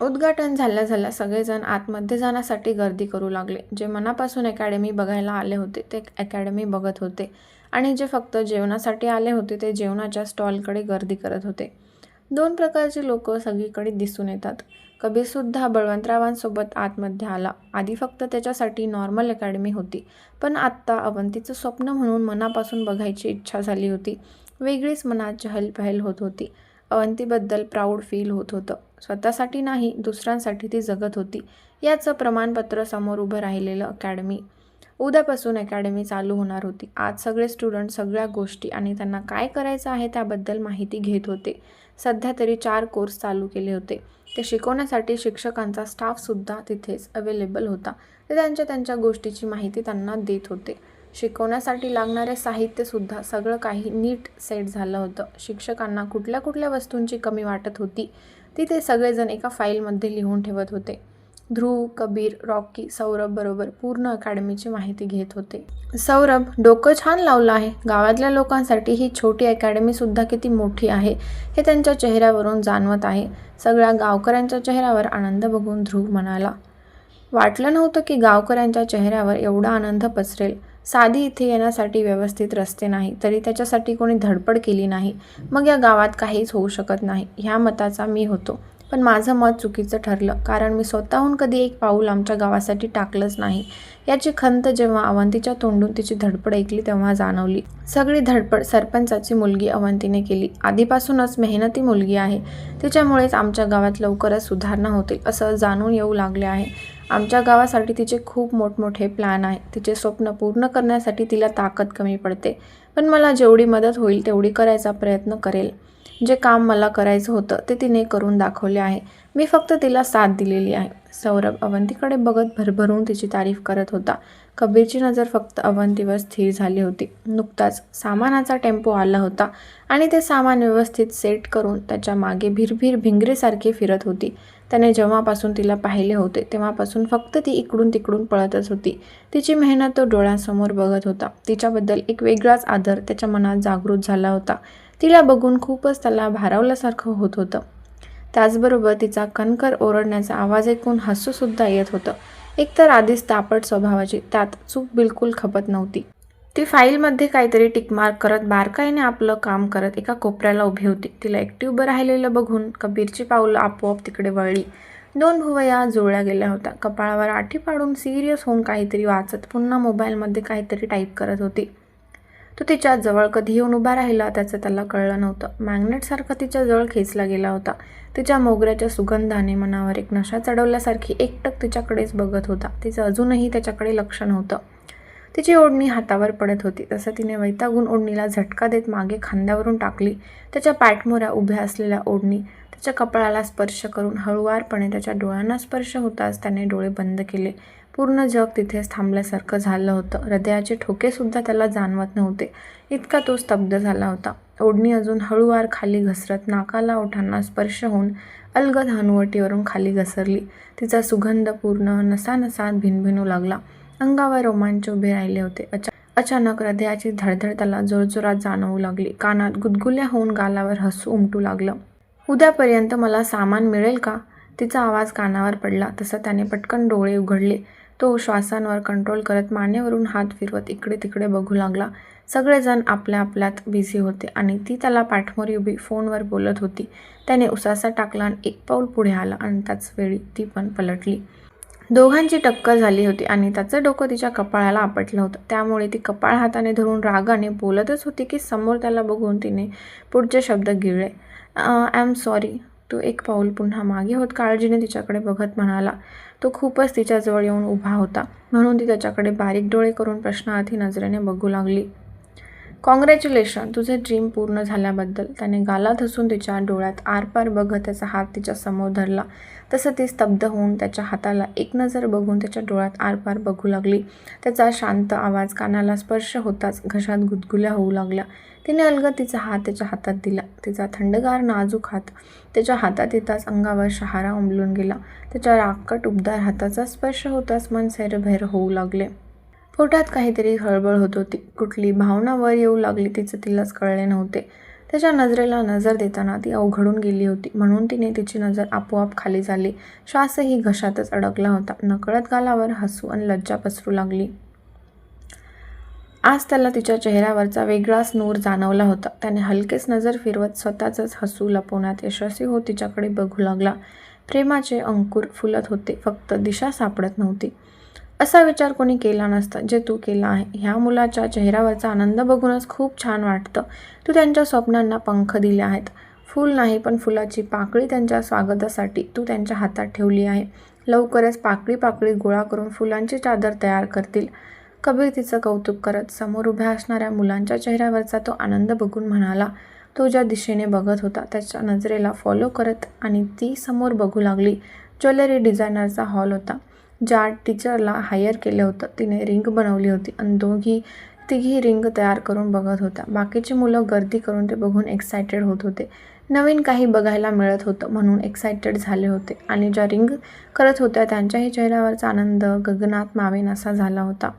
उद्घाटन झाल्या झाल्या सगळेजण आतमध्ये जाण्यासाठी गर्दी करू लागले. जे मनापासून अकॅडमी बघायला आले होते ते अकॅडमी बघत होते. आणि जे फक्त जेवणासाठी आले होते ते जेवणाच्या स्टॉलकडे गर्दी करत होते. दोन प्रकारचे लोक सगळीकडे दिसून येतात. कबीरसुद्धा बळवंतरावांसोबत आतमध्ये आला. आधी फक्त त्याच्यासाठी नॉर्मल अकॅडमी होती. पण आत्ता अवंतीचं स्वप्न म्हणून मनापासून बघायची इच्छा झाली होती. वेगळीच मनात चहलपहल होत होती. अवंतीबद्दल प्राऊड फील होत होतं. स्वतःसाठी नाही दुसऱ्यांसाठी ती जगत होती. याचं प्रमाणपत्र समोर उभं राहिलेलं अकॅडमी. उद्यापासून अकॅडमी चालू होणार होती. आज सगळे स्टुडंट सगळ्या गोष्टी आणि त्यांना काय करायचं आहे त्याबद्दल माहिती घेत होते. सध्या तरी चार कोर्स चालू केले होते. ते शिकवण्यासाठी शिक्षकांचा स्टाफसुद्धा तिथेच अवेलेबल होता. ते त्यांच्या त्यांच्या गोष्टीची माहिती त्यांना देत होते. शिकवण्यासाठी लागणारे साहित्यसुद्धा सगळं काही नीट सेट झालं होतं. शिक्षकांना कुठल्या कुठल्या वस्तूंची कमी वाटत होती? तिथे ते सगळेजण एका फाईलमध्ये लिहून ठेवत होते. ध्रुव कबीर रॉकी सौरभ बरोबर पूर्ण अकॅडमीची माहिती घेत होते. सौरभ डोकं छान लावलं आहे. गावातल्या लोकांसाठी ही छोटी अकॅडमीसुद्धा किती मोठी आहे हे त्यांच्या चेहऱ्यावरून जाणवत आहे. सगळ्या गावकऱ्यांच्या चेहऱ्यावर आनंद बघून ध्रुव म्हणाला वाटलं नव्हतं की गावकऱ्यांच्या चेहऱ्यावर एवढा आनंद पसरेल. साधी इथे येण्यासाठी व्यवस्थित रस्ते नाही तरी त्याच्यासाठी कोणी धडपड केली नाही. मग या गावात काहीच होऊ शकत नाही ह्या मताचा मी होतो. पण माझं मत चुकीचं ठरलं कारण मी स्वतःहून कधी एक पाऊल आमच्या गावासाठी टाकलंच नाही. याची खंत जेव्हा अवंतीच्या तोंडून तिची धडपड ऐकली तेव्हा जाणवली. सगळी धडपड सरपंचाची मुलगी अवंतीने केली. आधीपासूनच मेहनती मुलगी आहे. तिच्यामुळेच आमच्या गावात लवकरच सुधारणा होतील असं जाणून येऊ लागले आहे. आमच्या गावासाठी तिचे खूप मोठमोठे प्लॅन आहे तिचे स्वप्न पूर्ण करण्यासाठी तिला ताकद कमी पडते. पण मला जेवढी मदत होईल तेवढी करायचा प्रयत्न करेल. जे काम मला करायचं होतं ते तिने करून दाखवले आहे. मी फक्त तिला साथ दिलेली आहे. सौरभ अवंतीकडे बघत भरभरून तिची तारीफ करत होता. कबीरची नजर फक्त अवंतीवर स्थिर झाली होती. नुकताच सामानाचा टेम्पो आला होता आणि ते सामान व्यवस्थित सेट करून त्याच्यामागे भिरभिर भिंगरेसारखी फिरत होती. त्याने जेव्हापासून तिला पाहिले होते तेव्हापासून फक्त ती इकडून तिकडून पळतच होती. तिची मेहनत तो डोळ्यासमोर बघत होता. तिच्याबद्दल एक वेगळाच आदर त्याच्या मनात जागृत झाला होता. तिला बघून खूपच त्याला भारावल्यासारखं होत होतं. त्याचबरोबर तिचा कणकर ओरडण्याचा आवाज ऐकून हसूसुद्धा येत होतं. एकतर आधीच तापट स्वभावाची त्यात चूक बिलकुल खपत नव्हती. ती फाईलमध्ये काहीतरी टिकमार्क करत बारकाईने आपलं काम करत एका कोपऱ्याला उभी होती. तिला एकटी उभं राहिलेलं बघून कबीरची पावलं आपोआप तिकडे वळली. दोन भुवया जुळल्या गेल्या होत्या. कपाळावर आठी पाडून सिरियस होऊन काहीतरी वाचत पुन्हा मोबाईलमध्ये काहीतरी टाईप करत होती. तो तिच्या जवळ कधी येऊन उभा राहिला त्याचं त्याला कळलं नव्हतं. मॅग्नेटसारखा तिच्या जवळ खेचला गेला होता. तिच्या मोगऱ्याच्या सुगंधाने मनावर एक नशा चढवल्यासारखी एकटक तिच्याकडेच बघत होता. तिचं अजूनही त्याच्याकडे लक्ष नव्हतं. तिची ओढणी हातावर पडत होती. तसं तिने वैतागून ओढणीला झटका देत मागे खांद्यावरून टाकली. त्याच्या पाठमोऱ्या उभ्या असलेल्या ओढणी त्याच्या कपाळाला स्पर्श करून हळुवारपणे त्याच्या डोळ्यांना स्पर्श होताच त्याने डोळे बंद केले. पूर्ण जग तिथेच थांबल्यासारखं झालं होतं. हृदयाचे ठोकेसुद्धा त्याला जाणवत नव्हते. इतका तो स्तब्ध झाला होता. ओढणी अजून हळूवार खाली घसरत नाकाला ओठांना स्पर्श होऊन अलगद हनुवटीवरून खाली घसरली. तिचा सुगंध पूर्ण नसानसात भिनभिनू लागला. अंगावर रोमांच उभे राहिले होते. अचा अचानक हृदयाची धडधड त्याला जोरजोरात जाणवू लागली. कानात गुदगुल्या होऊन गालावर हसू उमटू लागलं. उद्यापर्यंत मला सामान मिळेल का? तिचा आवाज कानावर पडला. तसं त्याने पटकन डोळे उघडले. तो श्वासांवर कंट्रोल करत मानेवरून हात फिरवत इकडे तिकडे बघू लागला. सगळेजण आपल्या आपल्यात बिझी होते आणि ती त्याला पाठमोरी उभी फोनवर बोलत होती. त्याने उसासा टाकला आणि एक पाऊल पुढे आला आणि त्याच वेळी ती पण पलटली. दोघांची टक्कर झाली होती आणि त्याचं डोकं तिच्या कपाळाला आपटलं होतं. त्यामुळे ती कपाळ हाताने धरून रागाने बोलतच होती की समोर त्याला बघून तिने पुढचे शब्द गिळले. आय एम सॉरी तो एक पाऊल पुन्हा मागे होत काळजीने तिच्याकडे बघत म्हणाला. तो खूपच तिच्याजवळ येऊन उभा होता. म्हणून ती त्याच्याकडे बारीक डोळे करून प्रश्नार्थी नजरेने बघू लागली. कॉंग्रॅच्युलेशन तुझे ड्रीम पूर्ण झाल्याबद्दल. त्याने गालात हसून तिच्या डोळ्यात आरपार बघत त्याचा हात तिच्या समोर धरला. तसं ती स्तब्ध होऊन त्याच्या हाताला एक नजर बघून त्याच्या डोळ्यात आरपार बघू लागली. त्याचा शांत आवाज कानाला स्पर्श होताच घशात गुदगुल्या होऊ लागल्या. तिने अलगद तिचा हात त्याच्या हातात दिला. तिचा थंडगार नाजूक हात त्याच्या हातात येताच अंगावर शहारा उमलून गेला. त्याच्या राकट उबदार हाताचा स्पर्श होताच मन सैरभैर होऊ लागले. पोटात काहीतरी हळबळ होत होती. कुठली भावना वर येऊ लागली तिचं तिलाच कळले नव्हते. त्याच्या नजरेला नजर देताना ती अवघडून गेली होती. म्हणून तिने तिची नजर आपोआप खाली झाली. श्वासही घशातच अडकला होता. नकळत गालावर हसू आणि लज्जा पसरू लागली. आज त्याला तिच्या चेहऱ्यावरचा वेगळाच नूर जाणवला होता. त्याने हलकेच नजर फिरवत स्वतःचंच हसू लपवण्यात यशस्वी होत तिच्याकडे बघू लागला. प्रेमाचे अंकुर फुलत होते. फक्त दिशा सापडत नव्हती. असा विचार कोणी केला नसता जे तू केला आहे. ह्या मुलाच्या चेहऱ्यावरचा आनंद बघूनच खूप छान वाटतं. तू त्यांच्या स्वप्नांना पंख दिले आहेत. फूल नाही पण फुलाची पाकळी त्यांच्या स्वागतासाठी तू त्यांच्या हातात ठेवली आहे. लवकरच पाकळी पाकळी गोळा करून फुलांची चादर तयार करतील. कबीर तिचं कौतुक करत समोर उभ्या असणाऱ्या मुलांच्या चेहऱ्यावरचा तो आनंद बघून म्हणाला तो ज्या दिशेने बघत होता त्याच्या नजरेला फॉलो करत आणि ती समोर बघू लागली. ज्वेलरी डिझायनरचा हॉल होता. ज्या टीचरला हायर केलं होतं तिने रिंग बनवली होती आणि दोघी तिघी रिंग तयार करून बघत होत्या. बाकीची मुलं गर्दी करून ते बघून एक्सायटेड होत होते. नवीन काही बघायला मिळत होतं म्हणून एक्सायटेड झाले होते आणि ज्या रिंग करत होत्या त्यांच्याही चेहऱ्यावरचा आनंद गगनात मावेन असा झाला होता.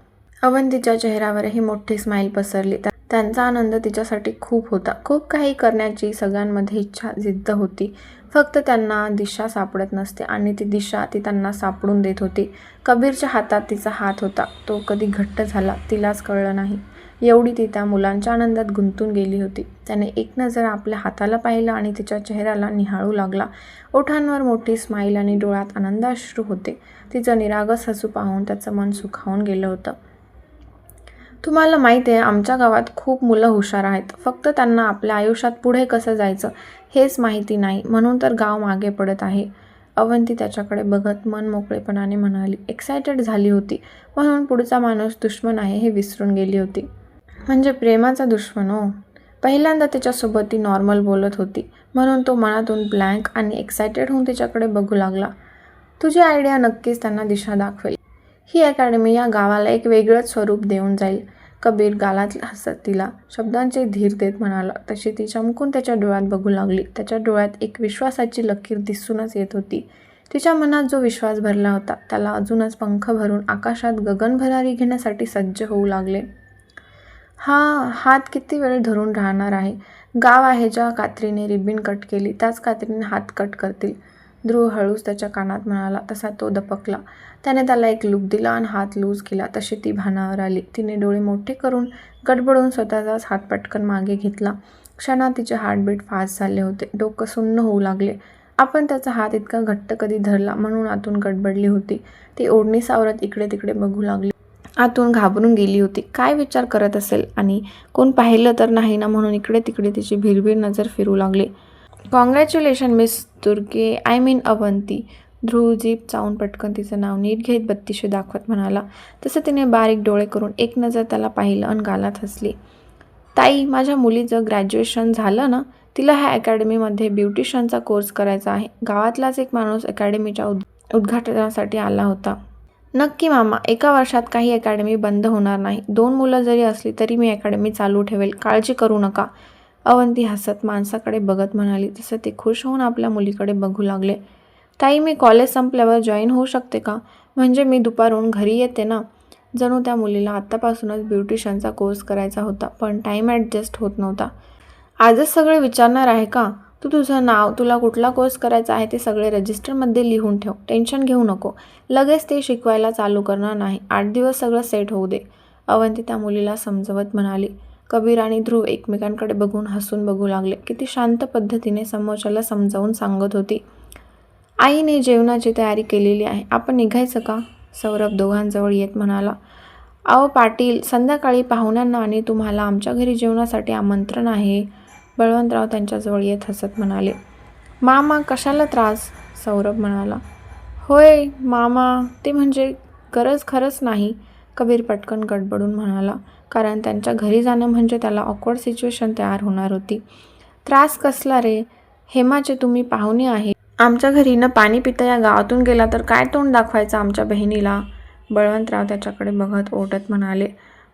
अवंतीच्या चेहऱ्यावरही मोठी स्माईल पसरली. त्या- त्यांचा आनंद तिच्यासाठी खूप होता. खूप काही करण्याची सगळ्यांमध्ये इच्छा जिद्द होती. फक्त त्यांना दिशा सापडत नसते आणि ती दिशा ती त्यांना सापडून देत होती. कबीरच्या हातात तिचा हात होता. तो कधी घट्ट झाला तिलाच कळलं नाही. एवढी ती त्या मुलांच्या आनंदात गुंतून गेली होती. त्याने एक नजर आपल्या हाताला पाहिलं आणि तिच्या चेहऱ्याला निहाळू लागला. ओठांवर मोठी स्माईल आणि डोळ्यात आनंदाश्रू होते. तिचं निरागस हसू पाहून त्याचं मन सुखावून गेलं होतं. तुम्हाला माहीत आहे आमच्या गावात खूप मुलं हुशार आहेत. फक्त त्यांना आपल्या आयुष्यात पुढे कसं जायचं हेच माहिती नाही. म्हणून तर गाव मागे पडत आहे. अवंती त्याच्याकडे बघत मन मोकळेपणाने म्हणाली एक्सायटेड झाली होती. म्हणून पुढचा माणूस दुश्मन आहे हे विसरून गेली होती. म्हणजे प्रेमाचा दुश्मन हो पहिल्यांदा तिच्यासोबत ती नॉर्मल बोलत होती. म्हणून तो मनातून ब्लँक आणि एक्सायटेड होऊन तिच्याकडे बघू लागला. तुझी आयडिया नक्कीच त्यांना दिशा दाखवेल. ही अकॅडमी या गावाला एक वेगळंच स्वरूप देऊन जाईल. कबीर गालात हसत तिला शब्दांचे धीर देत म्हणाला. तशी ती चमकून त्याच्या डोळ्यात बघू लागली. त्याच्या डोळ्यात एक विश्वासाची लकीर दिसूनच येत होती. तिच्या मनात जो विश्वास भरला होता त्याला अजूनच पंख भरून आकाशात गगन भरारी घेण्यासाठी सज्ज होऊ लागले. हा हात किती वेळ धरून राहणार आहे? गाव आहे ज्या कात्रीने रिबीन कट केली त्याच कात्रीने हात कट करतील. ध्रुव हळूच त्याच्या कानात म्हणाला तसा तो दपकला. त्याने त्याला एक लूक दिला आणि हात लूज केला. तशी ती भानावर आली. तिने डोळे मोठे करून गडबडून स्वतःचाच हात पटकन मागे घेतला. क्षणात तिचे हार्टबीट फास्ट झाले होते. डोकं सुन्न होऊ लागले. आपण त्याचा हात इतका घट्ट कधी धरला म्हणून आतून गडबडली होती. ती ओढणी सावरत इकडे तिकडे बघू लागली. आतून घाबरून गेली होती. काय विचार करत असेल? आणि कोण पाहिलं तर नाही ना म्हणून इकडे तिकडे तिची भिरभीर नजर फिरू लागली. Congratulation miss Durge I mean Avanti Dhruv jeep चावून पटकन तिचं नाव नीट घेत बत्तीशे दाखवत म्हणाला. तसं तिने बारीक डोळे करून एक नजर त्याला पाहिलं आणि गालात हसली. ताई माझ्या मुलीचं ग्रॅज्युएशन झालं ना? तिला ह्या अकॅडमीमध्ये ब्युटिशियनचा कोर्स करायचा आहे. गावातलाच एक माणूस अकॅडमीच्या उद उद्घाटनासाठी आला होता. नक्की मामा. एका वर्षात काही अकॅडमी बंद होणार नाही. दोन मुलं जरी असली तरी मी अकॅडमी चालू ठेवेल. काळजी करू नका. अवंती हसत माणसाकडे बघत म्हणाली तसं ते खुश होऊन आपल्या मुलीकडे बघू लागले. ताई मी कॉलेज संपल्यावर जॉईन होऊ शकते का? म्हणजे मी दुपारून घरी येते ना? जणू त्या मुलीला आत्तापासूनच ब्युटिशियनचा कोर्स करायचा होता पण टाईम ॲडजस्ट होत नव्हता. आजच सगळे विचारणार आहे का? तू तुझं नाव तुला कुठला कोर्स करायचा आहे ते सगळे रजिस्टरमध्ये लिहून ठेव. टेन्शन घेऊ नको. लगेच ते शिकवायला चालू करणार नाही. आठ दिवस सगळं सेट होऊ दे. अवंती त्या मुलीला समजवत म्हणाली. कबीर आणि ध्रुव एकमेकांकडे बघून हसून बघू लागले. किती शांत पद्धतीने समोरच्याला समजावून सांगत होती. आईने जेवणाची तयारी केलेली आहे. आपण निघायचं का? सौरभ दोघांजवळ येत म्हणाला. अहो पाटील संध्याकाळी पाहुण्यांना आणि तुम्हाला आमच्या घरी जेवणासाठी आमंत्रण आहे. बळवंतराव त्यांच्याजवळ येत हसत म्हणाले. मामा कशाला त्रास? सौरभ म्हणाला. होय मामा ते म्हणजे गरज खरंच नाही. कबीर पटकन गडबडून म्हणाला. कारण त्यांच्या घरी जाणं म्हणजे त्याला ऑकवर्ड सिच्युएशन तयार होणार होती. त्रास कसला रे? हेमाचे तुम्ही पाहुणे आहे आमच्या घरी न पाणी पिता या गावातून गेला तर काय तोंड दाखवायचं आमच्या बहिणीला? बळवंतराव त्याच्याकडे बघत ओढत म्हणाले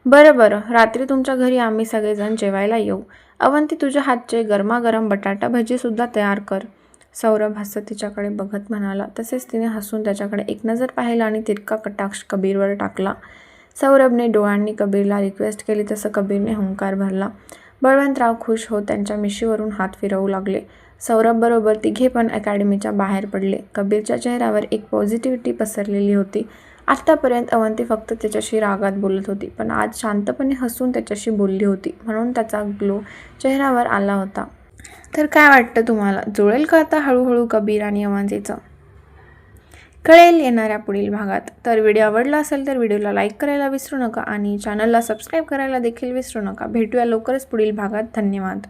बरं बरं रात्री तुमच्या घरी आम्ही सगळेजण जेवायला येऊ. अवंती तुझ्या हातचे गरमागरम बटाटा भजीसुद्धा तयार कर. सौरभ हसत तिच्याकडे बघत म्हणाला. तसेच तिने हसून त्याच्याकडे एक नजर पाहिला आणि तिरका कटाक्ष कबीरवर टाकला. सौरभने डोळ्यांनी कबीरला रिक्वेस्ट केली तसं कबीरने हुंकार भरला. बळवंतराव खुश होत त्यांच्या मिशीवरून हात फिरवू लागले. सौरभबरोबर तिघे पण अकॅडमीच्या बाहेर पडले. कबीरच्या चेहऱ्यावर एक पॉझिटिव्हिटी पसरलेली होती. आत्तापर्यंत अवंती फक्त त्याच्याशी रागात बोलत होती पण आज शांतपणे हसून त्याच्याशी बोलली होती म्हणून त्याचा ग्लो चेहऱ्यावर आला होता. तर काय वाटतं तुम्हाला? जुळेल का आता हळूहळू कबीर आणि अवंतीचं? कळेल येणाऱ्या पुढील भागात. तर व्हिडिओ आवडला असेल तर व्हिडिओला लाईक करायला विसरू नका आणि चॅनलला सबस्क्राईब करायला देखील विसरू नका. भेटूया लवकरच पुढील भागात. धन्यवाद.